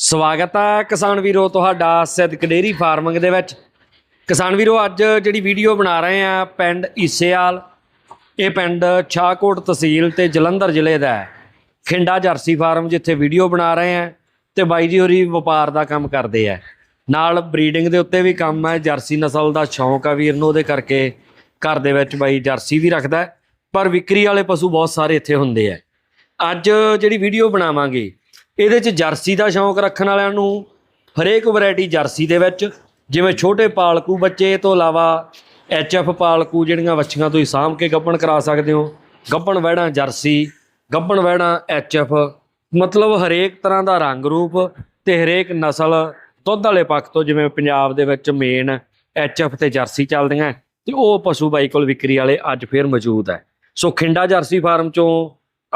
ਸਵਾਗਤ ਹੈ ਕਿਸਾਨ ਵੀਰੋ ਤੁਹਾਡਾ ਸਿੱਧਕ ਡੇਰੀ ਫਾਰਮਿੰਗ ਦੇ ਵਿੱਚ। ਕਿਸਾਨ ਵੀਰੋ, ਅੱਜ ਜਿਹੜੀ ਵੀਡੀਓ ਬਣਾ ਰਹੇ ਆ ਪਿੰਡ ਈਸੇਵਾਲ, ਇਹ ਪਿੰਡ ਛਾਕੋਟ ਤਹਿਸੀਲ ਤੇ ਜਲੰਧਰ ਜ਼ਿਲ੍ਹੇ ਦਾ ਹੈ। ਖਿੰਡਾ ਜਰਸੀ ਫਾਰਮ ਜਿੱਥੇ ਵੀਡੀਓ ਬਣਾ ਰਹੇ ਆ ਤੇ ਬਾਈ ਜੀ ਹੋਰੀ ਵਪਾਰ ਦਾ ਕੰਮ ਕਰਦੇ ਆ। ਨਾਲ ਬਰੀਡਿੰਗ ਦੇ ਉੱਤੇ ਵੀ ਕੰਮ ਹੈ ਜਰਸੀ ਨਸਲ ਦਾ ਸ਼ੌਂਕ ਆ ਵੀਰ ਨੂੰ, ਉਹਦੇ ਕਰਕੇ ਘਰ ਦੇ ਵਿੱਚ ਬਾਈ ਜਰਸੀ ਵੀ ਰੱਖਦਾ ਪਰ ਵਿਕਰੀ ਵਾਲੇ ਪਸ਼ੂ ਬਹੁਤ ਸਾਰੇ ਇੱਥੇ ਹੁੰਦੇ ਆ। ਅੱਜ ਜਿਹੜੀ ਵੀਡੀਓ ਬਣਾਵਾਂਗੇ ਇਹਦੇ 'ਚ ਜਰਸੀ ਦਾ ਸ਼ੌਂਕ ਰੱਖਣ ਵਾਲਿਆਂ ਨੂੰ ਹਰੇਕ ਵੈਰਾਈਟੀ ਜਰਸੀ ਦੇ ਵਿੱਚ, ਜਿਵੇਂ ਛੋਟੇ ਪਾਲਕੂ ਬੱਚੇ ਤੋਂ ਇਲਾਵਾ ਐਚਐਫ ਪਾਲਕੂ ਜਿਹੜੀਆਂ ਵੱਛੀਆਂ ਤੁਸੀਂ ਸਾਂਭ ਕੇ ਗੱਭਣ ਕਰਾ ਸਕਦੇ ਹੋ। ਗੱਭਣ ਵਹਿੜਾਂ ਜਰਸੀ ਗੱਭਣ ਵਹਿੜਾਂ ਐਚਐਫ ਮਤਲਬ ਹਰੇਕ ਤਰ੍ਹਾਂ ਦਾ ਰੰਗ ਰੂਪ ਤੇ ਹਰੇਕ ਨਸਲ ਦੁੱਧ ਵਾਲੇ ਪੱਖ ਤੋਂ ਜਿਵੇਂ ਪੰਜਾਬ ਦੇ ਵਿੱਚ ਮੇਨ ਐਚਐਫ ਤੇ ਜਰਸੀ ਚੱਲਦੀਆਂ ਤੇ ਉਹ ਪਸ਼ੂ ਬਾਈ ਕੋਲ ਵਿਕਰੀ ਵਾਲੇ ਅੱਜ ਫੇਰ ਮੌਜੂਦ ਹੈ। ਸੋ ਖਿੰਡਾ ਜਰਸੀ ਫਾਰਮ ਚੋਂ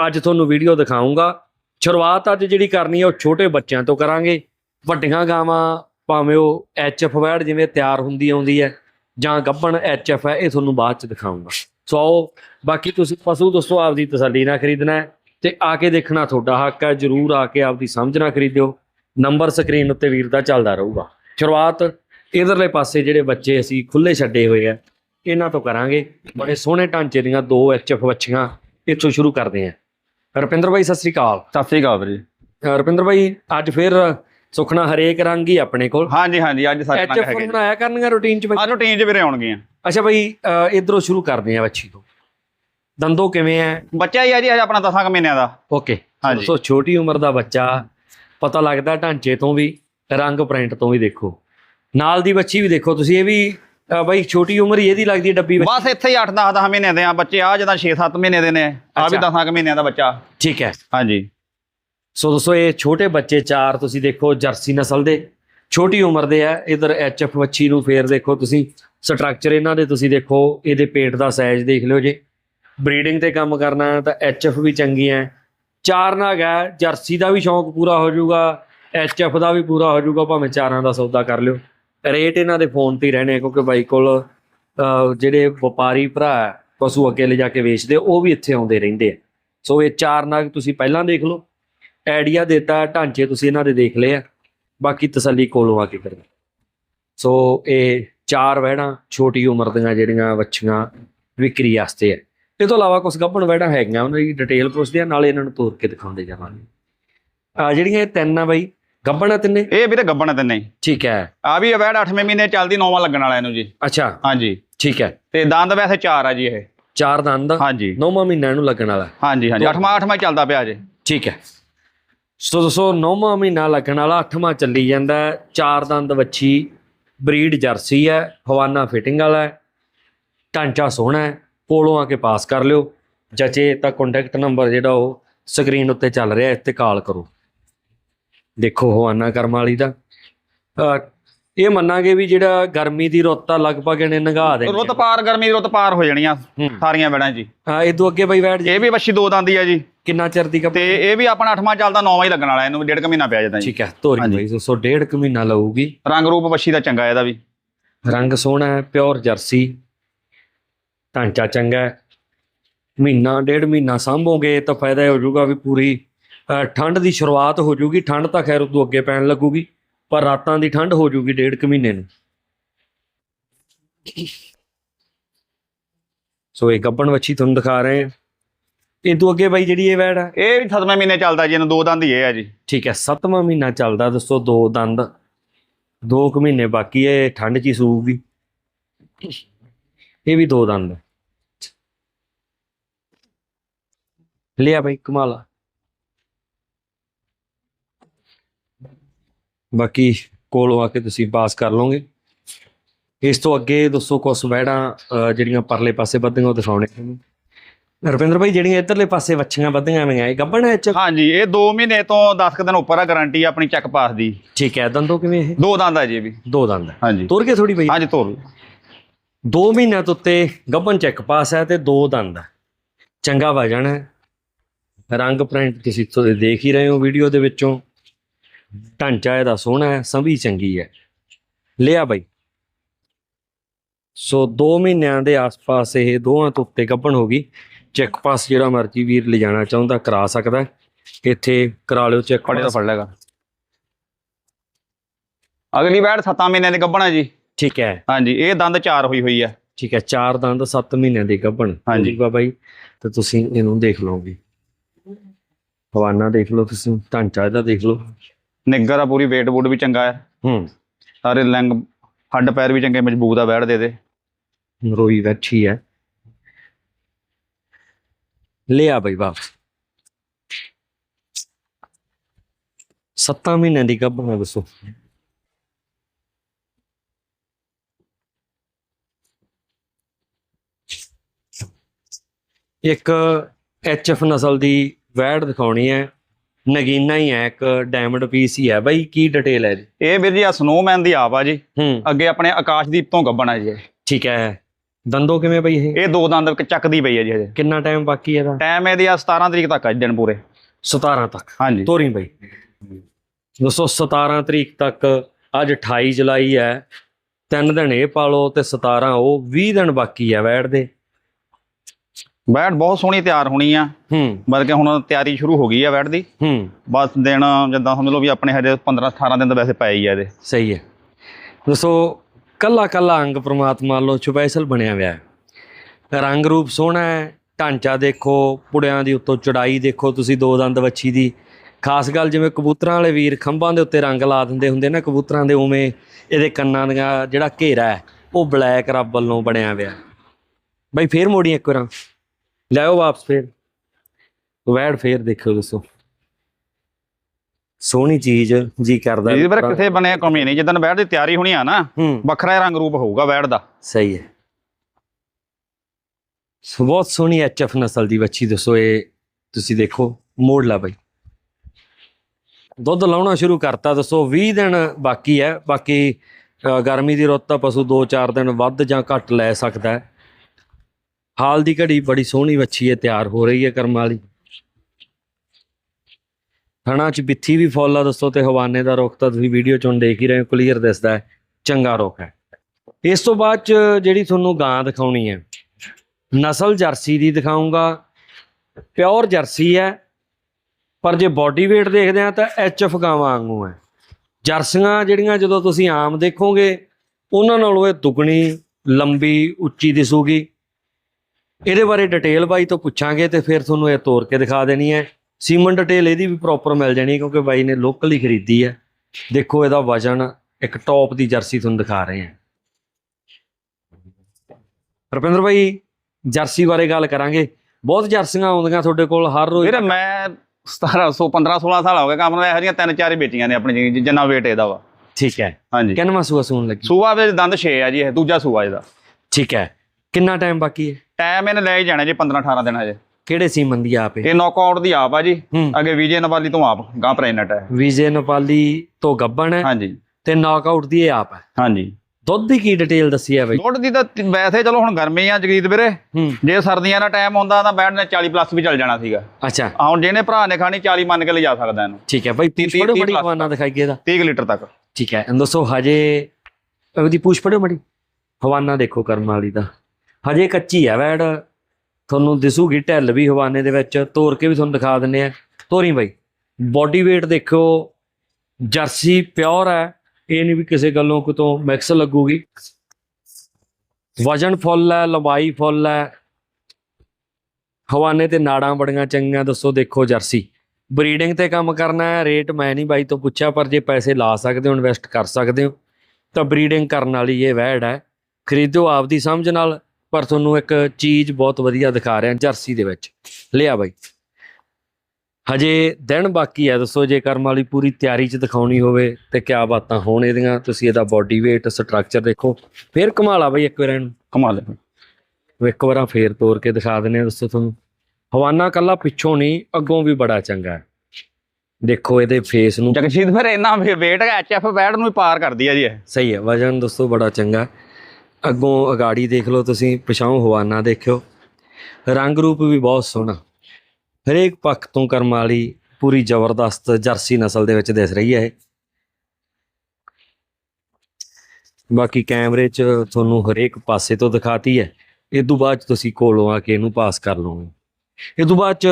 ਅੱਜ ਤੁਹਾਨੂੰ ਵੀਡੀਓ ਦਿਖਾਉਂਗਾ ਸ਼ੁਰੂਆਤ ਅੱਜ ਜਿਹੜੀ ਕਰਨੀ ਹੈ ਉਹ ਛੋਟੇ ਬੱਚਿਆਂ ਤੋਂ ਕਰਾਂਗੇ। ਵੱਡੀਆਂ ਗਾਵਾਂ ਭਾਵੇਂ ਉਹ ਐਚਐਫ ਵੈੜ ਜਿਵੇਂ ਤਿਆਰ ਹੁੰਦੀ ਆਉਂਦੀ ਹੈ ਜਾਂ ਗੱਭਣ ਐਚਐਫ ਹੈ, ਇਹ ਤੁਹਾਨੂੰ ਬਾਅਦ ਚ ਦਿਖਾਉਂਗਾ ਸੋ ਬਾਕੀ ਤੁਸੀਂ ਪਸ਼ੂ ਦੋਸਤੋ ਆਪਦੀ ਤਸੱਲੀ ਨਾਲ ਖਰੀਦਣਾ ਹੈ ਤੇ ਆ ਕੇ ਦੇਖਣਾ ਤੁਹਾਡਾ ਹੱਕ ਹੈ, ਜਰੂਰ ਆ ਕੇ ਆਪਦੀ ਸਮਝ ਨਾਲ ਖਰੀਦਿਓ। ਨੰਬਰ ਸਕਰੀਨ ਉੱਤੇ ਵੀਰ ਦਾ ਚੱਲਦਾ ਰਹੂਗਾ। ਸ਼ੁਰੂਆਤ ਇਧਰਲੇ ਪਾਸੇ ਜਿਹੜੇ ਬੱਚੇ ਅਸੀਂ ਖੁੱਲੇ ਛੱਡੇ ਹੋਏ ਆ, ਇਹਨਾਂ ਤੋਂ ਕਰਾਂਗੇ। ਬੜੇ ਸੋਹਣੇ ਢਾਂਚੇ ਦੀਆਂ ਦੋ ਐਚਐਫ ਬੱਚੀਆਂ ਇੱਥੋਂ ਸ਼ੁਰੂ ਕਰਦੇ ਹਾਂ ਰੁਪਿੰਦਰ ਭਾਈ ਸਤਿ ਸ੍ਰੀ ਅਕਾਲ। ਸਤਿ ਸ੍ਰੀ ਅਕਾਲ ਵੀਰੇ। ਅਹ ਰੁਪਿੰਦਰ ਭਾਈ ਅੱਜ ਫਿਰ ਸੁਖਣਾ ਹਰੇਕ ਰੰਗ ਹੀ ਆਪਣੇ ਕੋਲ। ਹਾਂਜੀ ਹਾਂਜੀ ਅੱਜ ਸੱਚ ਐਚਐਫ ਹੈਗੇ ਬਣਾਇਆ ਕਰਨੀਆਂ ਰੂਟੀਨ ਚ ਆ ਭਾਈ ਰੂਟੀਨ 'ਚ ਵੀਰੇ ਆਉਣਗੀਆਂ। ਅੱਛਾ ਭਾਈ ਇਧਰੋਂ ਸ਼ੁਰੂ ਕਰਦੇ ਆ ਬੱਚੀ ਤੋਂ। ਦੰਦੋ ਕਿਵੇਂ ਹੈ ਬੱਚਾ ਹੀ ਆ ਜੀ ਅੱਜ ਆਪਣਾ 10 ਕੁ ਮਹੀਨਿਆਂ ਦਾ। ਓਕੇ ਹਾਂਜੀ। ਸੋ ਛੋਟੀ ਉਮਰ ਦਾ ਬੱਚਾ ਪਤਾ ਲੱਗਦਾ ਢਾਂਚੇ ਤੋਂ ਵੀ ਰੰਗ ਪ੍ਰਿੰਟ ਤੋਂ ਵੀ ਦੇਖੋ। ਨਾਲ ਦੀ ਬੱਚੀ ਵੀ ਦੇਖੋ ਤੁਸੀਂ ਇਹ ਵੀ ਅਹ ਬਾਈ ਛੋਟੀ ਉਮਰ ਹੀ ਇਹਦੀ ਲੱਗਦੀ ਡੱਬੀ ਬੱਚੀ ਬਸ ਇੱਥੇ ਹੀ 8 10 10 ਮਹੀਨੇ ਦੇ ਆ ਬੱਚੇ ਆ ਜਦਾਂ 6 7 ਮਹੀਨੇ ਦੇ ਨੇ ਆ ਵੀ ਅੱਛਾ। 10 ਕੁ ਮਹੀਨਿਆਂ ਦਾ ਬੱਚਾ। ਠੀਕ ਹੈ। ਹਾਂਜੀ। ਸੋ ਦੋਸਤੋ ਇਹ ਛੋਟੇ ਬੱਚੇ ਚਾਰ ਤੁਸੀਂ ਦੇਖੋ ਜਰਸੀ ਨਸਲ ਦੇ ਛੋਟੀ ਉਮਰ ਦੇ ਆ ਇਧਰ ਐਚਐਫ ਵੱਛੀ ਨੂੰ ਫੇਰ ਦੇਖੋ ਤੁਸੀਂ ਸਟਰਕਚਰ ਇਹਨਾਂ ਦੇ ਤੁਸੀਂ ਦੇਖੋ ਇਹਦੇ ਪੇਟ ਦਾ ਸਾਈਜ਼ ਦੇਖ ਲਿਓ ਜੇ। ਬਰੀਡਿੰਗ ਤੇ ਕੰਮ ਕਰਨਾ ਹੈ ਤਾਂ ਐਚਐਫ ਵੀ ਚੰਗੀ ਹੈ। ਚਾਰ ਨਾਗ ਹੈ ਜਰਸੀ ਦਾ ਵੀ ਸ਼ੌਂਕ ਪੂਰਾ ਹੋ ਜਾਊਗਾ ਐਚਐਫ ਦਾ ਵੀ ਪੂਰਾ ਹੋ ਜਾਊਗਾ ਭਾਵੇਂ ਚਾਰਾਂ ਦਾ ਸੌਦਾ ਕਰ ਲਿਓ। ਰੇਟ ਇਹਨਾਂ ਦੇ ਫੋਨ ਤੇ ਹੀ ਰਹਿਣੇ ਆ, ਕਿਉਂਕਿ ਬਾਈ ਕੋਲ ਜਿਹੜੇ ਵਪਾਰੀ ਭਰਾ ਹੈ, ਪਸ਼ੂ ਅੱਗੇ ਲਿਜਾ ਕੇ ਵੇਚਦੇ ਉਹ ਵੀ ਇੱਥੇ ਆਉਂਦੇ ਰਹਿੰਦੇ ਆ। ਸੋ ਇਹ ਚਾਰ ਨਾਗ ਤੁਸੀਂ ਪਹਿਲਾਂ ਦੇਖ ਲਓ। ਆਈਡੀਆ ਦਿੱਤਾ ਢਾਂਚੇ ਤੁਸੀਂ ਇਹਨਾਂ ਦੇ ਦੇਖ ਲਏ ਆ। ਬਾਕੀ ਤਸੱਲੀ ਕੋਲੋਂ ਆ ਕੇ ਕਰਨੀ ਸੋ ਇਹ ਚਾਰ ਵਹਿਣਾ ਛੋਟੀ ਉਮਰ ਦੀਆਂ ਜਿਹੜੀਆਂ ਵੱਛੀਆਂ ਵਿਕਰੀ ਵਾਸਤੇ ਹੈ ਇਹ ਤੋਂ ਇਲਾਵਾ ਕੁਝ ਗੱਭਣ ਵਹਿਣਾ ਹੈਗੀਆਂ ਉਹਨਾਂ ਦੀ ਡਿਟੇਲ ਪੁੱਛਦੇ ਆ ਨਾਲੇ ਇਹਨਾਂ ਨੂੰ ਤੋਰ ਕੇ ਦਿਖਾਉਂਦੇ ਜਾਵਾਂਗੇ। ਆ ਜਿਹੜੀਆਂ ਇਹ ਤਿੰਨ ਆ ਬਾਈ ਗੱਭਣ ਆ ਤਿੰਨੇ? ਇਹ ਵੀਰੇ ਗੱਬਣ ਤੇ ਨਹੀਂ ਠੀਕ ਹੈ। ਆ ਵੀ ਅਵੈੜ 8ਵੇਂ ਮਹੀਨੇ ਚੱਲਦੀ 9ਵਾਂ ਲੱਗਣ ਵਾਲਾ ਇਹਨੂੰ ਜੀ। ਅੱਛਾ। ਹਾਂਜੀ। ਠੀਕ ਹੈ। ਤੇ ਦੰਦ ਵੈਸੇ 4 ਆ ਜੀ ਇਹ। ਚਾਰ ਦੰਦ। ਹਾਂਜੀ। ਨੌਵਾਂ ਮਹੀਨਾ ਇਹਨੂੰ ਲੱਗਣ ਵਾਲਾ। ਹਾਂਜੀ ਹਾਂਜੀ। 8ਵਾਂ 8ਵਾਂ ਚੱਲਦਾ ਪਿਆ ਜੀ। ਠੀਕ ਹੈ। ਸੋ ਦੋਸਤੋ ਨੌਵਾਂ ਮਹੀਨਾ ਲੱਗਣ ਵਾਲਾ ਅੱਠਵਾਂ ਚੱਲੀ ਜਾਂਦਾ ਹੈ। ਚਾਰ ਦੰਦ ਵੱਛੀ ਬਰੀਡ ਜਰਸੀ ਹੈ ਹਵਾਨਾ ਫਿਟਿੰਗ ਵਾਲਾ ਹੈ। ਢਾਂਚਾ ਸੋਹਣਾ ਹੈ। ਕੋਲੋਂ ਆ ਕੇ ਪਾਸ ਕਰ ਲਿਓ। ਜਚੇ ਤਾਂ ਕੰਟੈਕਟ ਨੰਬਰ ਜਿਹੜਾ ਉਹ ਸਕਰੀਨ ਉੱਤੇ ਚੱਲ ਰਿਹਾ ਇਸ ਤੇ ਕਾਲ ਕਰੋ। ਦੇਖੋ ਹਵਾਨਾ ਕਰਮ ਵਾਲੀ ਦਾ। ਇਹ ਮੰਨਾਂਗੇ ਵੀ ਜਿਹੜਾ ਗਰਮੀ ਦੀ ਰੁੱਤ ਆ ਲਗਭਗ ਇਹਨੇ ਨਗਾ ਦੇ ਰੁੱਤ ਪਾਰ ਗਰਮੀ ਦੀ ਰੁੱਤ ਪਾਰ ਹੋ ਜਾਣੀਆਂ ਸਾਰੀਆਂ ਵੈੜਾਂ ਜੀ ਹਾਂ। ਇਹ ਤੋਂ ਅੱਗੇ ਬਈ ਬੈਠ ਜੀ। ਇਹ ਵੀ ਵੱਛੀ ਦੋ ਦੰਦੀ ਆ ਜੀ। ਕਿੰਨਾ ਚਿਰ ਦੀ ਕੱਪ ਤੇ ਇਹ ਵੀ ਆਪਣਾ 8ਵਾਂ ਚੱਲਦਾ 9ਵਾਂ ਹੀ ਲੱਗਣ ਵਾਲਾ ਇਹਨੂੰ ਡੇਢ ਕੁ ਮਹੀਨਾ ਪਿਆ ਜਦਾਂ ਜੀ ਠੀਕ ਹੈ ਹਾਂਜੀ। ਬਈ ਸੋ ਡੇਢ ਕੁ ਮਹੀਨਾ ਲਊਗੀ। ਰੰਗ ਰੂਪ ਵੱਛੀ ਦਾ ਚੰਗਾ ਇਹਦਾ ਵੀ। ਰੰਗ ਸੋਹਣਾ ਹੈ ਪਿਓਰ ਜਰਸੀ। ਢਾਂਚਾ ਚੰਗਾ ਹੈ। ਮਹੀਨਾ ਡੇਢ ਮਹੀਨਾ ਸਾਂਭੋਗੇ ਤਾਂ ਫਾਇਦਾ ਹੋ ਜਾਊਗਾ ਵੀ ਪੂਰੀ ਠੰਡ ਦੀ ਸ਼ੁਰੂਆਤ ਹੋ ਜਾਊਗੀ ਠੰਡ ਤਾਂ ਖੈਰ ਉਦੋਂ ਅੱਗੇ ਪੈਣ ਲੱਗੂਗੀ ਪਰ ਰਾਤਾਂ ਦੀ ਠੰਡ ਹੋ ਜਾਊਗੀ ਡੇਢ ਕੁ ਮਹੀਨੇ ਨੂੰ। ਸੋ ਇਹ ਗੱਬਣ ਵੱਛੀ ਤੁਹਾਨੂੰ ਦਿਖਾ ਰਹੇ ਹਾਂ। ਇਹ ਤੋਂ ਅੱਗੇ ਬਾਈ ਜਿਹੜੀ ਇਹ ਵੈੜ ਹੈ ਇਹ ਵੀ 7ਵੇਂ ਮਹੀਨੇ ਚੱਲਦਾ ਜੀ ਇਹਨੂੰ ਦੋ ਦੰਦ ਹੀ ਇਹ ਆ ਜੀ। ਠੀਕ ਹੈ ਸੱਤਵਾਂ ਮਹੀਨਾ ਚੱਲਦਾ ਦੋਸਤੋ ਦੋ ਦੰਦ। ਦੋ ਕੁ ਮਹੀਨੇ ਬਾਕੀ ਇਹ ਠੰਡ 'ਚ ਹੀ ਸੂਊਗੀ। ਇਹ ਵੀ ਦੋ ਦੰਦ। ਲਿਆ ਬਾਈ ਕਮਾਲ ਬਾਕੀ ਕੋਲੋਂ ਆ ਕੇ ਤੁਸੀਂ ਪਾਸ ਕਰ ਲਓਗੇ। ਇਸ ਤੋਂ ਅੱਗੇ ਦੋਸਤੋ ਕੁਛ ਵਹਿੜਾਂ ਜਿਹੜੀਆਂ ਪਰਲੇ ਪਾਸੇ ਵੱਧੀਆਂ ਉਹ ਦਿਖਾਉਣੇ ਤੁਹਾਨੂੰ। ਰੁਪਿੰਦਰ ਭਾਈ ਜਿਹੜੀਆਂ ਇਧਰਲੇ ਪਾਸੇ ਵੱਛੀਆਂ ਵੱਧੀਆਂ ਹੋਈਆਂ ਇਹ ਗੱਭਣ ਹੈ ਚ? ਹਾਂਜੀ ਇਹ 2 ਮਹੀਨੇ ਤੋਂ 10 ਕੁ ਦਿਨ ਉੱਪਰ ਆ ਗਾਰੰਟੀ ਆਪਣੀ ਚੈੱਕ ਪਾਸ ਦੀ। ਠੀਕ ਹੈ ਦੰਦੋਂ ਕਿਵੇਂ ਇਹ? ਦੋ ਦੰਦ ਆ ਜੀ ਵੀ। ਦੋ ਦੰਦ। ਹਾਂਜੀ। ਤੁਰ ਕੇ ਥੋੜੀ ਬਈ? ਹਾਂਜੀ ਤੋਰ ਦੋ ਮਹੀਨਿਆਂ ਤੋਂ ਉੱਤੇ ਗੱਭਣ ਚੈੱਕ ਪਾਸ ਹੈ ਤੇ ਦੋ ਦੰਦ। ਚੰਗਾ ਵਜਣ ਰੰਗ ਪ੍ਰਿੰਟ ਤੁਸੀਂ ਦੇਖ ਹੀ ਰਹੇ ਹੋ ਵੀਡੀਓ ਦੇ ਵਿੱਚੋਂ। ਢਾਂਚਾ ਇਹਦਾ ਸੋਹਣਾ ਹੈ ਸੰਭੀ ਚੰਗੀ ਹੈ। ਲਿਆ ਬਈ। ਸੋ 2 ਮਹੀਨਿਆਂ ਦੇ ਆਸ-ਪਾਸ ਇਹ ਦੋਹਾਂ ਤੋਂ ਉੱਤੇ ਗੱਭਣ ਹੋ ਗਈ। ਚੈੱਕ ਪਾਸ ਜਿਹੜਾ ਮਰਜ਼ੀ ਵੀਰ ਲਿਜਾਣਾ ਚਾਹੁੰਦਾ ਕਰਾ ਸਕਦਾ। ਇੱਥੇ ਕਰਾ ਲਿਓ ਚੈੱਕ ਤਾਂ ਫੜ ਲੈਗਾ ਅਗਲੀ ਵੈੜ 7 ਮਹੀਨਿਆਂ ਦੀ ਗੱਭਣ ਹੈ ਜੀ। ਠੀਕ ਹੈ। ਹਾਂਜੀ ਇਹ ਦੰਦ ਚਾਰ ਹੋਈ ਹੋਈ ਹੈ। ਠੀਕ ਹੈ ਚਾਰ ਦੰਦ 7 ਮਹੀਨਿਆਂ ਦੀ ਗੱਭਣ। ਹਾਂਜੀ। ਬਾਬਾ ਜੀ ਤੇ ਤੁਸੀਂ ਇਹਨੂੰ ਦੇਖ ਲਓਗੇ ਹਵਾਨਾ ਦੇਖ ਲਓ ਤੁਸੀਂ ਢਾਂਚਾ ਇਹਦਾ ਦੇਖ ਲਓ। ਨਿੱਗਰ ਆ ਪੂਰੀ weight ਬੂਟ ਵੀ ਚੰਗਾ ਹੈ ਹੂੰ। ਸਾਰੇ ਲੈਂਗ ਹੱਡ ਪੈਰ ਵੀ ਚੰਗੇ ਮਜ਼ਬੂਤ ਆ ਵੈੜ ਦੇ ਦੇ। ਰੋਈ ਬੈਠੀ ਹੈ ਲੈ ਆ ਬਈ ਵਾਪਸ। ਸੱਤਾਂ ਮਹੀਨਿਆਂ ਦੀ ਗੱਭਣ ਹੈ ਦੱਸੋ। ਇੱਕ ਐਚਐਫ ਨਸਲ ਦੀ ਵੈੜ ਦਿਖਾਉਣੀ ਹੈ ਨਗੀਨਾ ਹੀ ਹੈ ਇੱਕ ਡਾਇਮੰਡ ਪੀਸ ਹੀ ਹੈ। ਬਈ ਕੀ ਡਿਟੇਲ ਹੈ ਇਹਦੀ ਇਹ ਵੀਰ ਜੀ ਆ ਸਨੋਮੈਨ ਦੀ ਆਪ ਆ ਜੀ। ਹੂੰ। ਅੱਗੇ ਆਪਣੇ ਆਕਾਸ਼ਦੀਪ ਤੋਂ ਗੱਭਣ ਆ ਜੀ ਇਹ। ਠੀਕ ਹੈ। ਦੰਦੋ ਕਿਵੇਂ ਬਈ ਇਹ? ਇਹ ਦੋ ਦੰਦ ਚੱਕਦੀ ਪਈ ਹੈ ਜੀ ਹਜੇ। ਕਿੰਨਾ ਟਾਈਮ ਬਾਕੀ ਹੈ ਇਹਦਾ? ਟਾਈਮ ਇਹਦੀ ਆ 17 ਤਰੀਕ ਤੱਕ ਆ ਜੀ ਦਿਨ ਪੂਰੇ। 17 ਤੱਕ? ਹਾਂਜੀ। ਤੋਰੀ ਬਈ। ਦੋਸਤੋ 17 ਤਰੀਕ ਤੱਕ ਅੱਜ 28 ਜੁਲਾਈ ਹੈ। ਤਿੰਨ ਦਿਨ ਇਹ ਪਾਲੋ ਤੇ 17 ਉਹ 20 ਦਿਨ ਬਾਕੀ ਹੈ ਵੈੜ ਦੇ। ਵੈੜ ਬਹੁਤ ਸੋਹਣੀ ਤਿਆਰ ਹੋਣੀ ਆ। ਹੂੰ। ਬਲਕਿ ਹੁਣ ਤਿਆਰੀ ਸ਼ੁਰੂ ਹੋ ਗਈ ਆ ਵੈੜ ਦੀ। ਹੂੰ। ਬਸ ਦਿਨ ਜਿੱਦਾਂ ਸਮਝ ਲਓ ਵੀ ਆਪਣੇ ਹਜੇ 15 18 ਦਿਨ ਤਾਂ ਵੈਸੇ ਪਏ ਹੀ ਆ ਇਹਦੇ। ਸਹੀ ਹੈ। ਦੋਸਤੋ ਕੱਲਾ ਕੱਲਾ ਅੰਗ ਪ੍ਰਮਾਤਮਾ ਵੱਲੋਂ ਸਪੈਸ਼ਲ ਬਣਿਆ ਹੋਇਆ ਹੈ। ਰੰਗ ਰੂਪ ਸੋਹਣਾ ਹੈ ਢਾਂਚਾ ਦੇਖੋ ਪੁੜਿਆਂ ਦੀ ਉੱਤੋਂ ਚੜਾਈ ਦੇਖੋ ਤੁਸੀਂ ਦੋ ਦੰਦ ਵੱਛੀ ਦੀ। ਖਾਸ ਗੱਲ ਜਿਵੇਂ ਕਬੂਤਰਾਂ ਵਾਲੇ ਵੀਰ ਖੰਭਾਂ ਦੇ ਉੱਤੇ ਰੰਗ ਲਾ ਦਿੰਦੇ ਹੁੰਦੇ ਨਾ ਕਬੂਤਰਾਂ ਦੇ ਉਵੇਂ ਇਹਦੇ ਕੰਨਾਂ ਦਾ ਜਿਹੜਾ ਘੇਰਾ ਹੈ ਉਹ ਬਲੈਕ ਰੱਬ ਵੱਲੋਂ ਬਣਿਆ ਹੋਇਆ। ਹੈ। ਬਈ ਫੇਰ ਮੋੜੀ ਇੱਕ ਵਾਰ। ਲਿਆਓ ਵਾਪਸ ਫੇਰ। ਵੈੜ ਫੇਰ ਦੇਖੋ ਦੋਸਤੋ ਸੋਹਣੀ ਚੀਜ਼ ਜੀ ਕਰਦਾ। ਇਹਦੇ ਪਰ ਕਿਸੇ ਬਣੇ ਕਮੀ ਨਹੀਂ। ਜਿੱਦਣ ਵੈੜ ਦੀ ਤਿਆਰੀ ਹੋਣੀ ਆ ਨਾ ਹੂੰ। ਵੱਖਰਾ ਹੀ ਰੰਗ ਰੂਪ ਹੋਊਗਾ ਵੈੜ ਦਾ। ਸਹੀ ਹੈ। ਸੋ ਬਹੁਤ ਸੋਹਣੀ ਐਚਐਫ ਨਸਲ ਦੀ ਬੱਚੀ ਦੱਸੋ ਇਹ। ਤੁਸੀਂ ਦੇਖੋ ਮੋੜ ਲਾ ਬਾਈ। ਦੁੱਧ ਲਾਉਣਾ ਸ਼ੁਰੂ ਕਰਤਾ ਦੱਸੋ 20 ਦਿਨ ਬਾਕੀ ਹੈ। ਬਾਕੀ ਅ, ਗਰਮੀ ਦੀ ਰੁੱਤ ਤਾਂ ਪਸ਼ੂ 2-4 ਦਿਨ ਵੱਧ ਜਾਂ ਘੱਟ ਲੈ ਸਕਦਾ ਹੈ। ਹਾਲ ਦੀ ਘੜੀ ਬੜੀ ਸੋਹਣੀ ਵੱਛੀ ਹੈ ਤਿਆਰ ਹੋ ਰਹੀ ਹੈ ਕਰਮ ਵਾਲੀ। ਥਣਾ ਚ ਬਿੱਥੀ ਵੀ ਫੁੱਲ ਆ, ਦੱਸੋ ਤੇ ਹਵਾਨੇ ਦਾ ਰੁੱਖ ਤਾਂ ਤੁਸੀਂ ਵੀਡੀਓ ਚੋਂ ਦੇਖ ਹੀ ਰਹੇ ਹੋ ਕਲੀਅਰ ਦਿਸਦਾ ਹੈ, ਚੰਗਾ ਰੁੱਖ ਹੈ। ਇਸ ਤੋਂ ਬਾਅਦ ਚ ਜਿਹੜੀ ਤੁਹਾਨੂੰ ਗਾਂ ਦਿਖਾਉਣੀ ਹੈ, ਨਸਲ ਜਰਸੀ ਦੀ ਦਿਖਾਉਂਗਾ ਪਿਓਰ ਜਰਸੀ ਹੈ, ਪਰ ਜੇ ਬਾਡੀ weight ਦੇਖਦੇ ਆ ਤਾਂ ਐਚਐਫ ਗਾਵਾਂ ਵਾਂਗੂ ਹੈ। ਜਰਸੀਆਂ ਜਿਹੜੀਆਂ ਜਦੋਂ ਤੁਸੀਂ ਆਮ ਦੇਖੋਗੇ, ਉਹਨਾਂ ਨਾਲੋਂ ਇਹ ਦੁੱਗਣੀ, ਲੰਬੀ, ਉੱਚੀ ਦਿਸੂਗੀ। ਇਹਦੇ ਬਾਰੇ ਡਿਟੇਲ ਬਾਈ ਤੋਂ ਪੁੱਛਾਂਗੇ ਤੇ ਫਿਰ ਤੁਹਾਨੂੰ ਇਹ ਤੋੜ ਕੇ ਦਿਖਾ ਦੇਣੀ ਹੈ। ਸੀਮਨ ਡਿਟੇਲ ਇਹਦੀ ਵੀ ਪ੍ਰੋਪਰ ਮਿਲ ਜਾਣੀ ਕਿਉਂਕਿ ਬਾਈ ਨੇ ਲੋਕਲ ਹੀ ਖਰੀਦੀ ਹੈ। ਦੇਖੋ ਇਹਦਾ ਵਜਨ ਇੱਕ ਟੌਪ ਦੀ ਜਰਸੀ ਤੁਹਾਨੂੰ ਦਿਖਾ ਰਹੇ ਹਾਂ। ਰੁਪਿੰਦਰ ਭਾਈ ਜਰਸੀ ਬਾਰੇ ਗੱਲ ਕਰਾਂਗੇ। ਬਹੁਤ ਜਰਸੀਆਂ ਆਉਂਦੀਆਂ ਤੁਹਾਡੇ ਕੋਲ ਹਰ ਰੋਜ਼। ਵੀਰ ਮੈਂ 1700 15 16 ਸਾਲ ਹੋ ਗਏ ਕੰਮ ਨੂੰ ਇਹੋ ਜਿਹੀਆਂ ਤਿੰਨ ਚਾਰ ਹੀ ਵੇਚੀਆਂ ਨੇ ਆਪਣੀ ਜ਼ਿੰਦਗੀ 'ਚ, ਜਿੰਨਾ weight ਇਹਦਾ ਵਾ। ਠੀਕ ਹੈ। ਹਾਂਜੀ। ਕਿੰਨਵਾਂ ਸੂਆ ਸੂਣ ਲੱਗੀ? ਸੂਆ ਵਿੱਚ ਦੰਦ 6 ਆ ਜੀ ਇਹ ਦੂਜਾ ਸੂਆ ਇਹਦਾ। ਠੀਕ ਹੈ। ਕਿੰਨਾ ਟਾਈਮ ਬਾਕੀ ਹੈ? ਟਾਈਮ ਇਹਨੇ ਲੈ ਹੀ ਜਾਣਾ ਜੀ 15 18 ਦਿਨ ਹਜੇ। ਕਿਹੜੇ ਸੀਮਨ ਦੀ ਆਪ ਹੈ ਇਹ ਨੌਕਆਊਟ ਦੀ ਆਪ ਆ ਜੀ। ਹੂੰ। ਅੱਗੇ ਵਿਜੇ ਤੋਂ ਆਪ ਗਾਂ ਪ੍ਰੈਗਨੈਂਟ ਹੈ ਵਿਜੇ ਨੇਪਾਲੀ ਤੋਂ ਗੱਬਣ ਹੈ ਹਾਂਜੀ। ਤੇ ਨੌਕਆਊਟ ਦੀ ਇਹ ਆਪ ਹੈ। ਹਾਂਜੀ। ਦੁੱਧ ਦੀ ਕੀ ਡਿਟੇਲ ਦੱਸੀ ਹੈ ਬਾਈ? ਦੁੱਧ ਦੀ ਤਾਂ ਤ- ਵੈਸੇ ਚਲੋ ਹੁਣ ਗਰਮੀ ਆ ਜਗੀਤ ਵੀਰੇ। ਹੂੰ। ਜੇ ਸਰਦੀਆਂ ਦਾ ਟਾਈਮ ਹੁੰਦਾ ਤਾਂ ਬੈਠ ਨੇ 40 ਪਲੱਸ ਵੀ ਚੱਲ ਜਾਣਾ ਸੀਗਾ। ਅੱਛਾ। ਆ ਹੁਣ ਜਿਹਨੇ ਭਰਾ ਨੇ ਖਾਣੀ 40 ਮੰਨ ਕੇ ਲਿਜਾ ਸਕਦਾ ਇਹਨੂੰ। ਠੀਕ ਹੈ ਬਾਈ ਤੀਹ- ਪੁੱਛ ਤੀਹ ਬੜੀ plus ਹਵਾਨਾ ਦਿਖਾਈਏ ਇਹਦਾ। 30 ਕੁ ਲੀਟਰ ਤੱਕ। ਠੀਕ ਹੈ ਦੱਸੋ ਹਜੇ ਉਹਦੀ ਪੁੱਛ ਪੜੋ ਮੜੀ। ਹਵਾਨਾ ਦੇਖੋ ਕਰਮ ਵਾਲੀ ਦਾ। ਹਜੇ ਕੱਚੀ ਹੈ ਵੈੜ। ਤੁਹਾਨੂੰ ਦਿਸੂਗੀ ਢਿੱਲ ਵੀ ਹਵਾਨੇ ਦੇ ਵਿੱਚ। ਤੋਰ ਕੇ ਵੀ ਤੁਹਾਨੂੰ ਦਿਖਾ ਦਿੰਨੇ ਆ। ਤੋਰੀ ਬਾਈ ਬਾਡੀ weight ਦੇਖੋ ਜਰਸੀ ਪਿਓਰ ਹੈ ਇਹ ਨਹੀਂ ਵੀ ਕਿਸੇ ਗੱਲੋਂ ਕਿਤੋਂ ਮਿਕਸ ਲੱਗੂਗੀ। ਵਜਨ ਫੁੱਲ ਹੈ ਲੰਬਾਈ ਫੁੱਲ ਹੈ ਹਵਾਨੇ ਤੇ ਨਾੜਾਂ ਬੜੀਆਂ ਚੰਗੀਆਂ। ਦੱਸੋ, ਦੇਖੋ ਜਰਸੀ। ਬਰੀਡਿੰਗ ਤੇ ਕੰਮ ਕਰਨਾ ਹੈ। ਰੇਟ ਮੈਂ ਨਹੀਂ ਬਾਈ ਤੋਂ ਪੁੱਛਿਆ, ਪਰ ਜੇ ਪੈਸੇ ਲਾ ਸਕਦੇ ਹੋ ਇਨਵੈਸਟ ਕਰ ਸਕਦੇ ਹੋ, ਤਾਂ ਬਰੀਡਿੰਗ ਕਰਨ ਵਾਲੀ ਇਹ ਵੈੜ ਹੈ। ਖਰੀਦੋ ਆਪਦੀ ਸਮਝ ਨਾਲ। ਪਰ ਤੁਹਾਨੂੰ ਇੱਕ ਚੀਜ਼ ਬਹੁਤ ਵਧੀਆ ਦਿਖਾ ਰਿਹਾ ਜਰਸੀ ਦੇ ਵਿੱਚ। ਲਿਆ ਬਾਈ। ਹਜੇ ਦਿਨ ਬਾਕੀ ਹੈ ਦੱਸੋ ਜੇ ਕਰਮ ਵਾਲੀ ਪੂਰੀ ਤਿਆਰੀ 'ਚ ਦਿਖਾਉਣੀ ਹੋਵੇ ਤੇ ਕਿਆ ਬਾਤਾਂ ਹੋਣ ਇਹਦੀਆਂ ਤੁਸੀਂ ਇਹਦਾ ਬਾਡੀ weight ਸਟਰਕਚਰ ਦੇਖੋ। ਫੇਰ ਕਮਾਲਾ ਬਾਈ ਇੱਕ ਵਾਰ ਇਹਨੂੰ। ਕਮਾਲ ਹੈ ਇੱਕ ਵਾਰਾਂ ਫੇਰ ਤੋੜ ਕੇ ਦਿਖਾ ਦਿੰਨੇ ਆ ਦੱਸੋ ਤੁਹਾਨੂੰ। ਹਵਾਨਾ ਕੱਲਾ ਪਿੱਛੋਂ ਨਹੀਂ ਅੱਗੋਂ ਵੀ ਬੜਾ ਚੰਗਾ ਹੈ। ਦੇਖੋ ਇਹਦੇ ਫੇਸ ਨੂੰ। ਜਗਜੀਤ ਫਿਰ ਇੰਨਾ weight ਹੈ ਐਚਐਫ ਬੈਡ ਨੂੰ ਹੀ ਪਾਰ ਕਰਦੀ ਆ ਜੀ ਇਹ। ਸਹੀ ਹੈ ਵਜਨ ਦੋਸਤੋ ਬੜਾ ਚੰਗਾ। ਹੈ। ਅੱਗੋਂ ਅਗਾੜੀ ਦੇਖ ਲਓ ਤੁਸੀਂ ਪਿਛਾਉਂ ਹਵਾਨਾ ਦੇਖਿਓ। ਰੰਗ ਰੂਪ ਵੀ ਬਹੁਤ ਸੋਹਣਾ। ਹਰੇਕ ਪੱਖ ਤੋਂ ਕਰਮ ਵਾਲੀ ਪੂਰੀ ਜ਼ਬਰਦਸਤ ਜਰਸੀ ਨਸਲ ਦੇ ਵਿੱਚ ਦਿਸ ਰਹੀ ਹੈ ਇਹ। ਬਾਕੀ ਕੈਮਰੇ 'ਚ ਤੁਹਾਨੂੰ ਹਰੇਕ ਪਾਸੇ ਤੋਂ ਦਿਖਾਤੀ ਹੈ। ਇਹ ਤੋਂ ਬਾਅਦ 'ਚ ਤੁਸੀਂ ਕੋਲੋਂ ਆ ਕੇ ਇਹਨੂੰ ਪਾਸ ਕਰ ਲਓਗੇ ਇਹ ਤੋਂ ਬਾਅਦ 'ਚ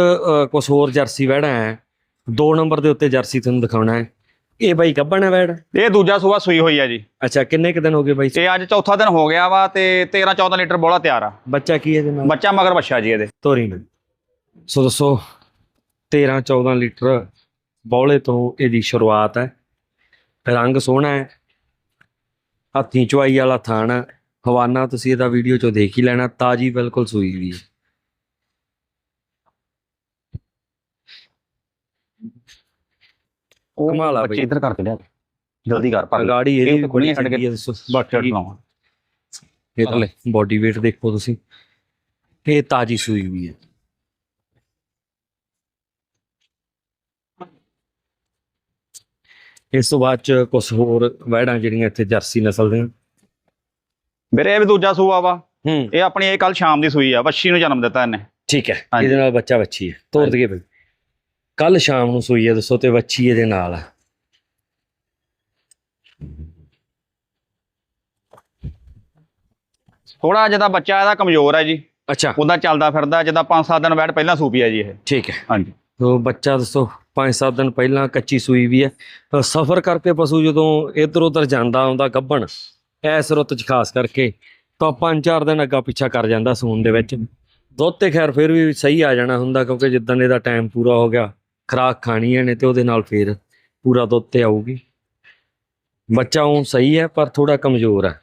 ਕੁਝ ਹੋਰ ਜਰਸੀ ਵਹਿੜਾ ਹੈ। ਦੋ ਨੰਬਰ ਦੇ ਉੱਤੇ ਜਰਸੀ ਤੁਹਾਨੂੰ ਦਿਖਾਉਣਾ ਹੈ। ਇਹ ਬਾਈ ਗੱਬਣ ਹੈ ਵੈੜ ਇਹ ਦੂਜਾ ਸੂਆ ਸੂਈ ਹੋਈ ਆ ਜੀ। ਅੱਛਾ ਕਿੰਨੇ ਕੁ ਦਿਨ ਹੋ ਗਏ ਬਾਈ? ਇਹ ਅੱਜ ਚੌਥਾ ਦਿਨ ਹੋ ਗਿਆ ਵਾ ਤੇ 13 14 ਲੀਟਰ ਬੋਲਾ ਤਿਆਰ ਆ। ਬੱਚਾ ਕੀ ਹੈ ਨਾਲ? ਬੱਚਾ ਮਗਰ ਬੱਛਾ ਜੀ ਇਹਦੇ। ਤੋਰੀ ਨੂੰ। ਸੋ ਦੱਸੋ 13 14 ਲੀਟਰ ਬੌਲੇ ਤੋਂ ਇਹਦੀ ਸ਼ੁਰੂਆਤ ਹੈ। ਰੰਗ ਸੋਹਣਾ ਹੈ। ਹੱਥੀਂ ਚੁਆਈ ਵਾਲਾ ਥਾਣ। ਹਵਾਨਾ ਤੁਸੀਂ ਇਹਦਾ ਵੀਡੀਓ ਚੋਂ ਦੇਖ ਹੀ ਲੈਣਾ ਤਾਜੀ ਬਿਲਕੁਲ ਸੂਈ ਵੀ ਹੈ। ਕਮਾਲ ਆ ਬਈ। ਬੱਚੇ ਇੱਧਰ ਕਰਕੇ ਲਿਆ ਜਲਦੀ ਕਰ ਪਰ ਗਾੜੀ ਇਹ ਤਾਂ ਖੁੱਲੀਆਂ ਛੱਡ ਕੇ ਬਾਕੀ ਬਾਕੀ ਲਾਉਂ ਇਧਰਲੇ ਬੋਡੀ weight ਦੇਖੋ ਤੁਸੀਂ। ਇਹ ਤਾਜੀ ਸੂਈ ਵੀ ਹੈ। ਇਸ ਤੋਂ ਬਾਅਦ ਚ ਕੁਝ ਹੋਰ ਵੈੜਾਂ ਜਿਹੜੀਆਂ ਇੱਥੇ ਜਰਸੀ ਨਸਲ ਦੀਆਂ। ਵੀਰੇ ਇਹ ਵੀ ਦੂਜਾ ਸੂਆ ਵਾ। ਹੂੰ। ਇਹ ਆਪਣੀ ਇਹ ਕੱਲ ਸ਼ਾਮ ਦੀ ਸੂਈ ਆ ਵੱਛੀ ਨੂੰ ਜਨਮ ਦਿੱਤਾ ਇਹਨੇ। ਠੀਕ ਹੈ। ਹਾਂਜੀ। ਇਹਦੇ ਨਾਲ ਬੱਚਾ ਵੱਛੀ ਹੈ। ਤੋਰ ਦਈਏ ਬਈ। ਕੱਲ ਸ਼ਾਮ ਨੂੰ ਸੂਈ ਹੈ ਦੱਸੋ ਤੇ ਵੱਛੀ ਇਹਦੇ ਨਾਲ। ਹੈ ਥੋੜਾ ਜਿਹਾ ਬੱਚਾ ਇਹਦਾ ਕਮਜ਼ੋਰ ਹੈ ਜੀ। ਅੱਛਾ। ਉਹਦਾ ਚੱਲਦਾ ਫਿਰਦਾ ਜਿੱਦਾਂ 5-7 ਦਿਨ ਬੈਠ ਪਹਿਲਾਂ ਸੂਪੀ ਆ ਜੀ ਇਹ। ਠੀਕ ਹੈ। ਹਾਂਜੀ। ਤੋ ਬੱਚਾ ਦੱਸੋ 5-7 ਦਿਨ ਪਹਿਲਾਂ ਕੱਚੀ ਸੂਈ ਵੀ ਹੈ। ਸਫ਼ਰ ਕਰਕੇ ਪਸ਼ੂ ਜਦੋਂ ਇੱਧਰ ਉੱਧਰ ਜਾਂਦਾ ਆਉਂਦਾ ਗੱਭਣ ਐਸ ਰੁੱਤ 'ਚ ਖਾਸ ਕਰਕੇ ਤਾਂ 5-4 ਦਿਨ ਅੱਗਾ ਪਿੱਛਾ ਕਰ ਜਾਂਦਾ ਸੂਣ ਦੇ ਵਿੱਚ। ਦੁੱਧ ਤੇ ਖੈਰ ਫਿਰ ਵੀ ਸਹੀ ਆ ਜਾਣਾ ਹੁੰਦਾ ਕਿਉਂਕਿ ਜਿੱਦਾਂ ਇਹਦਾ ਟਾਈਮ ਪੂਰਾ ਹੋ ਗਿਆ ਖਰਾਕ ਖਾਣੀ ਹੈ ਨੇ ਤੇ ਉਹਦੇ ਨਾਲ ਫਿਰ ਪੂਰਾ ਦੁੱਧ ਤੇ ਆਊਗੀ। ਬੱਚਾ ਉਹ ਸਹੀ ਹੈ ਪਰ ਥੋੜਾ ਕਮਜ਼ੋਰ ਹੈ।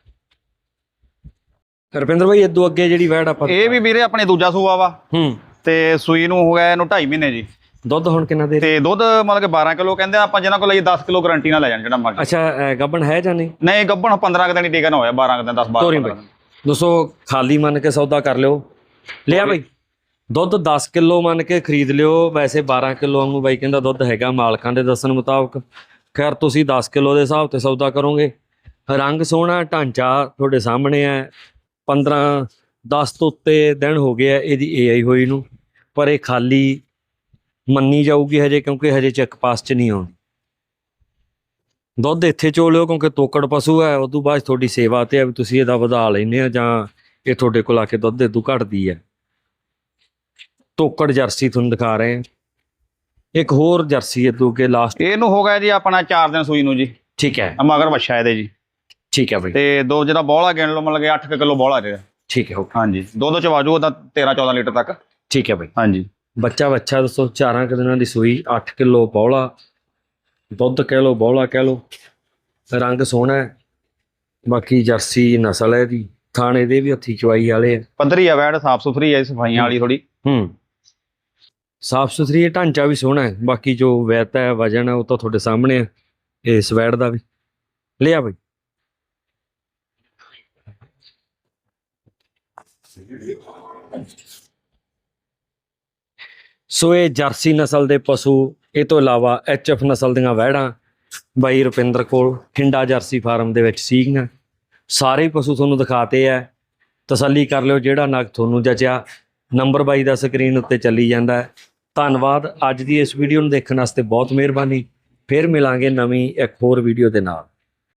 ਰਪਿੰਦਰ ਭਾਈ ਇਦੋਂ ਅੱਗੇ ਜਿਹੜੀ ਵੈੜ ਆਪਾਂ ਇਹ ਵੀ ਵੀਰੇ ਆਪਣੇ ਦੂਜਾ ਸੂਆ ਵਾ। ਹੂੰ। ਤੇ ਸੂਈ ਨੂੰ ਹੋ ਗਿਆ ਇਹਨੂੰ 2.5 ਮਹੀਨੇ ਜੀ। ਦੁੱਧ ਹੁਣ ਕਿੰਨਾ ਦੇ ਤੇ ਦੁੱਧ ਮਤਲਬ ਕਿ 12 ਕਿਲੋ ਕਹਿੰਦੇ ਆਪਾਂ ਜਿਹਨਾਂ ਕੋਲ ਲਈ 10 ਕਿਲੋ ਗਾਰੰਟੀ ਨਾਲ ਲੈ ਜਾਣ ਜਿਹੜਾ ਮਰਜ਼ੀ। ਅੱਛਾ ਗੱਭਣ ਹੈ ਜਾਂ ਨਹੀਂ? ਨਹੀਂ ਗੱਬਣ 15 ਕੁ ਦਿਨ ਹੀ ਟੀਕਾ ਨਾ ਹੋਇਆ 12 ਕੁ ਦਿਨ 10 12 ਤੋਰੀ ਬਾਈ। ਦੋਸਤੋ ਖਾਲੀ ਮੰਨ ਕੇ ਸੌਦਾ ਕਰ ਲਿਓ। ਲਿਆ ਬਾਈ। ਦੁੱਧ 10 ਕਿਲੋ ਮੰਨ ਕੇ ਖਰੀਦ ਲਿਓ। ਵੈਸੇ 12 ਕਿਲੋ ਵਾਂਗੂ ਬਾਈ ਕਹਿੰਦਾ ਦੁੱਧ ਹੈਗਾ, ਮਾਲਕਾਂ ਦੇ ਦੱਸਣ ਮੁਤਾਬਕ। ਖੈਰ, ਤੁਸੀਂ 10 ਕਿਲੋ ਦੇ ਹਿਸਾਬ ਤੇ ਸੌਦਾ ਕਰੋਗੇ। ਰੰਗ ਸੋਹਣਾ, ਢਾਂਚਾ ਤੁਹਾਡੇ ਸਾਹਮਣੇ ਹੈ। 15 10 ਤੋਂ ਉੱਤੇ ਦਿਨ ਹੋ ਗਏ ਆ, ਇਹਦੀ ਏਆਈ ਹੋਈ ਨੂੰ। ਪਰ ਇਹ ਖਾਲੀ ਮੰਨੀ ਜਾਊਗੀ ਹਜੇ, ਕਿਉਂਕਿ ਹਜੇ ਚੈੱਕ ਪਾਸ ਚ ਨਹੀਂ ਆਉਣੀ। ਦੁੱਧ ਇੱਥੇ ਚੋ ਲਿਓ, ਕਿਉਂਕਿ ਤੋਕੜ ਪਸ਼ੂ ਹੈ। ਉਦੋਂ ਬਾਅਦ ਤੁਹਾਡੀ ਸੇਵਾ ਤੇ ਆ ਵੀ ਤੁਸੀਂ ਇਹਦਾ ਵਧਾ ਲੈਨੇ ਆ ਜਾਂ ਇਹ ਤੁਹਾਡੇ ਕੋਲ ਆ ਕੇ ਦੁੱਧ ਇਦੋਂ ਘਟਦੀ ਹੈ। ਤੋਕੜ ਜਰਸੀ ਤੁਹਾਨੂੰ ਦਿਖਾ ਰਹੇ ਹਾਂ। ਇੱਕ ਹੋਰ ਜਰਸੀ ਇਦੋਂ ਕੇ ਲਾਸਟ ਇਹਨੂੰ ਹੋ ਗਿਆ ਜੀ ਆਪਣਾ 4 ਦਿਨ ਸੂਈ ਨੂੰ ਜੀ। ਠੀਕ ਹੈ। ਮਗਰ ਬੱਛਾ ਇਹਦੇ ਜੀ। ਠੀਕ ਹੈ ਬਈ। ਤੇ ਦੋ ਜਿਹੜਾ ਬੋਲਾ ਗਿਣ ਲਓ ਮਤਲਬ ਕਿ 8 ਕਿਲੋ ਬੋਲਾ ਜਿਹੜਾ। ਠੀਕ ਹੈ okay, ਹਾਂਜੀ। ਦੁੱਧ ਚ ਵਾਜੂ ਉਹਦਾ 13 14 ਲੀਟਰ ਤੱਕ। ਠੀਕ ਹੈ ਬਈ। ਹਾਂਜੀ। ਬੱਚਾ ਬੱਚਾ ਦੱਸੋ ਚਾਰਾਂ ਕੁ ਦਿਨਾਂ ਦੀ ਸੂਈ 8 ਕਿਲੋ ਬੌਲਾ ਦੁੱਧ ਕਹਿ ਲੋ ਬੌਲਾ ਕਹਿ ਲੋ ਰੰਗ ਸੋਹਣਾ ਹੈ। ਬਾਕੀ ਜਰਸੀ ਨਸਲ ਹੈ ਦੀ ਥਾਣੇ ਦੇ ਵੀ ਹੱਥੀ ਚਵਾਈ ਵਾਲੇ ਆ। ਪੱਧਰੀ ਆ ਵੈੜ ਸਾਫ਼ ਸੁਥਰੀ ਆ ਸਫਾਈਆਂ ਵਾਲੀ ਥੋੜੀ ਹੂੰ। ਸਾਫ਼ ਸੁਥਰੀ ਇਹ ਢਾਂਚਾ ਵੀ ਸੋਹਣਾ ਹੈ। ਬਾਕੀ ਜੋ ਵੈਤ ਹੈ, ਵਜਨ ਹੈ, ਉਹ ਤਾਂ ਤੁਹਾਡੇ ਸਾਹਮਣੇ ਹੈ। ਇਸ ਵੈੜ ਦਾ ਵੀ। ਲਿਆ ਬਈ। ਸੋ ਇਹ ਜਰਸੀ ਨਸਲ ਦੇ ਪਸ਼ੂ, ਇਹ ਤੋਂ ਇਲਾਵਾ ਐਚਐਫ ਨਸਲ ਦੀਆਂ ਵੈੜਾਂ, ਬਾਈ ਰੁਪਿੰਦਰ ਕੋਲ ਠਿੰਡਾ ਜਰਸੀ ਫਾਰਮ ਦੇ ਵਿੱਚ ਸੀਗੀਆਂ। ਸਾਰੇ ਪਸ਼ੂ ਤੁਹਾਨੂੰ ਦਿਖਾਤੇ ਆ ਤਸੱਲੀ ਕਰ ਲਿਓ, ਜਿਹੜਾ ਨਗ ਤੁਹਾਨੂੰ ਜਚਿਆ, ਨੰਬਰ ਬਾਈ ਦਾ ਸਕਰੀਨ ਉੱਤੇ ਚੱਲੀ ਜਾਂਦਾ ਧੰਨਵਾਦ। ਅੱਜ ਦੀ ਇਸ ਵੀਡੀਓ ਨੂੰ ਦੇਖਣ ਵਾਸਤੇ ਬਹੁਤ ਮਿਹਰਬਾਨੀ। ਫਿਰ ਮਿਲਾਂਗੇ ਨਵੀਂ ਇੱਕ ਹੋਰ ਵੀਡੀਓ ਦੇ ਨਾਲ।